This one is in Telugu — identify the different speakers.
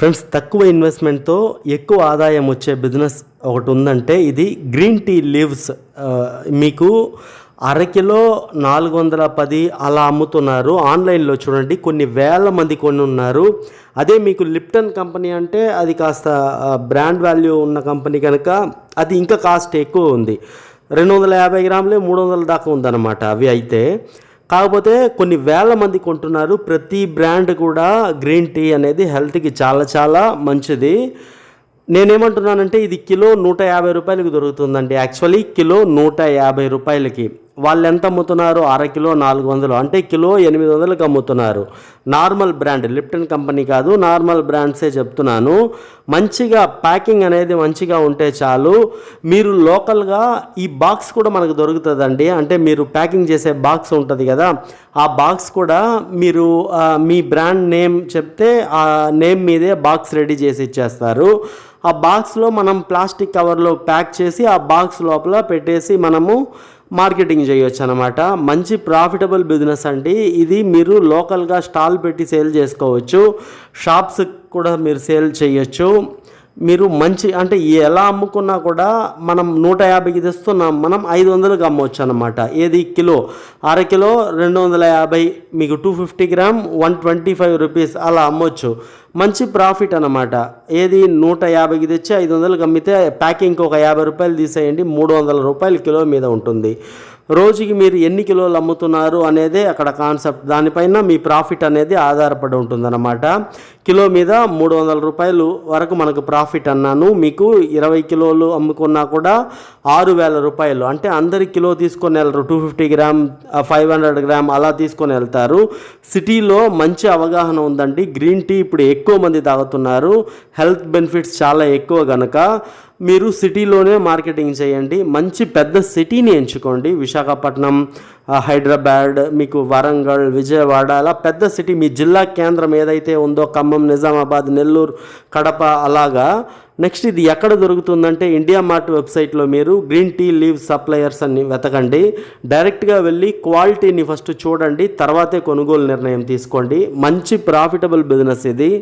Speaker 1: ఫ్రెండ్స్ తక్కువ ఇన్వెస్ట్మెంట్తో ఎక్కువ ఆదాయం వచ్చే బిజినెస్ ఒకటి ఉందంటే ఇది గ్రీన్ టీ లీవ్స్ మీకు అరకిలో నాలుగు వందల పది అలా అమ్ముతున్నారు. ఆన్లైన్లో చూడండి కొన్ని వేల మంది కొన్ని ఉన్నారు. అదే మీకు లిప్టన్ కంపెనీ అంటే అది కాస్త బ్రాండ్ వాల్యూ ఉన్న కంపెనీ కనుక అది ఇంకా కాస్ట్ ఎక్కువ ఉంది. రెండు వందల యాభై గ్రాములే మూడు వందల దాకా ఉందన్నమాట అవి అయితే. కాకపోతే కొన్ని వేల మంది కొంటున్నారు. ప్రతి బ్రాండ్ కూడా గ్రీన్ టీ అనేది హెల్త్కి చాలా చాలా మంచిది. నేనేమంటున్నానంటే ఇది కిలో నూట యాభై రూపాయలకి దొరుకుతుందండి. యాక్చువల్లీ కిలో నూట యాభై రూపాయలకి. వాళ్ళు ఎంత అమ్ముతున్నారు? అర కిలో నాలుగు వందలు. అంటే కిలో ఎనిమిది వందలకు అమ్ముతున్నారు. నార్మల్ బ్రాండ్ లిప్టన్ కంపెనీ కాదు నార్మల్ బ్రాండ్సే చెప్తున్నాను. మంచిగా ప్యాకింగ్ అనేది మంచిగా ఉంటే చాలు. మీరు లోకల్గా ఈ బాక్స్ కూడా మనకు దొరుకుతుందండి. అంటే మీరు ప్యాకింగ్ చేసే బాక్స్ ఉంటుంది కదా ఆ బాక్స్ కూడా మీరు మీ బ్రాండ్ నేమ్ చెప్తే ఆ నేమ్ మీదే బాక్స్ రెడీ చేసి ఇచ్చేస్తారు. ఆ బాక్స్లో మనం ప్లాస్టిక్ కవర్లో ప్యాక్ చేసి ఆ బాక్స్ లోపల పెట్టేసి మనము మార్కెటింగ్ చేయొచ్చు అనమాట మంచి ప్రాఫిటబుల్ బిజినెస్ అండి. ఇది మీరు లోకల్గా స్టాల్ పెట్టి సేల్ చేసుకోవచ్చు. షాప్స్ కూడా మీరు సేల్ చేయొచ్చు. మీరు మంచి అంటే ఎలా అమ్ముకున్నా కూడా మనం నూట యాభైకి తెస్తున్నాం మనం ఐదు వందలకు అమ్మవచ్చు అనమాట ఏది కిలో? అర కిలో రెండు వందల యాభై మీకు two fifty gram one twenty five rupees అలా అమ్మవచ్చు మంచి ప్రాఫిట్ అనమాట ఏది నూట యాభైకి తెచ్చి ఐదు వందలకు అమ్మితే ప్యాకింగ్కి ఒక యాభై రూపాయలు తీసేయండి మూడు వందల రూపాయలు కిలో మీద ఉంటుంది. రోజుకి మీరు ఎన్ని కిలోలు అమ్ముతున్నారు అనేది అక్కడ కాన్సెప్ట్. దానిపైన మీ ప్రాఫిట్ అనేది ఆధారపడి ఉంటుందన్నమాట. కిలో మీద మూడు వందల రూపాయలు వరకు మనకు ప్రాఫిట్ అన్నాను. మీకు ఇరవై కిలోలు అమ్ముకున్నా కూడా ఆరు వేల రూపాయలు. అంటే అందరి కిలో తీసుకొని వెళ్ళరు two fifty gram five hundred gram అలా తీసుకొని వెళ్తారు. సిటీలో మంచి అవగాహన ఉందండి. గ్రీన్ టీ ఇప్పుడు ఎక్కువ మంది తాగుతున్నారు. హెల్త్ బెనిఫిట్స్ చాలా ఎక్కువ కనుక మీరు సిటీలోనే మార్కెటింగ్ చేయండి. మంచి పెద్ద సిటీని ఎంచుకోండి. విశాఖపట్నం హైదరాబాద్ మీకు వరంగల్ విజయవాడ అలా పెద్ద సిటీ మీ జిల్లా కేంద్రం ఏదైతే ఉందో ఖమ్మం నిజామాబాద్ నెల్లూరు కడప అలాగా. నెక్స్ట్ ఇది ఎక్కడ దొరుకుతుందంటే ఇండియా మార్ట్ వెబ్సైట్లో మీరు గ్రీన్ టీ లీవ్ సప్లయర్స్ అని వెతకండి. డైరెక్ట్గా వెళ్ళి క్వాలిటీని ఫస్ట్ చూడండి. తర్వాతే కొనుగోలు నిర్ణయం తీసుకోండి. మంచి ప్రాఫిటబుల్ బిజినెస్ ఇది.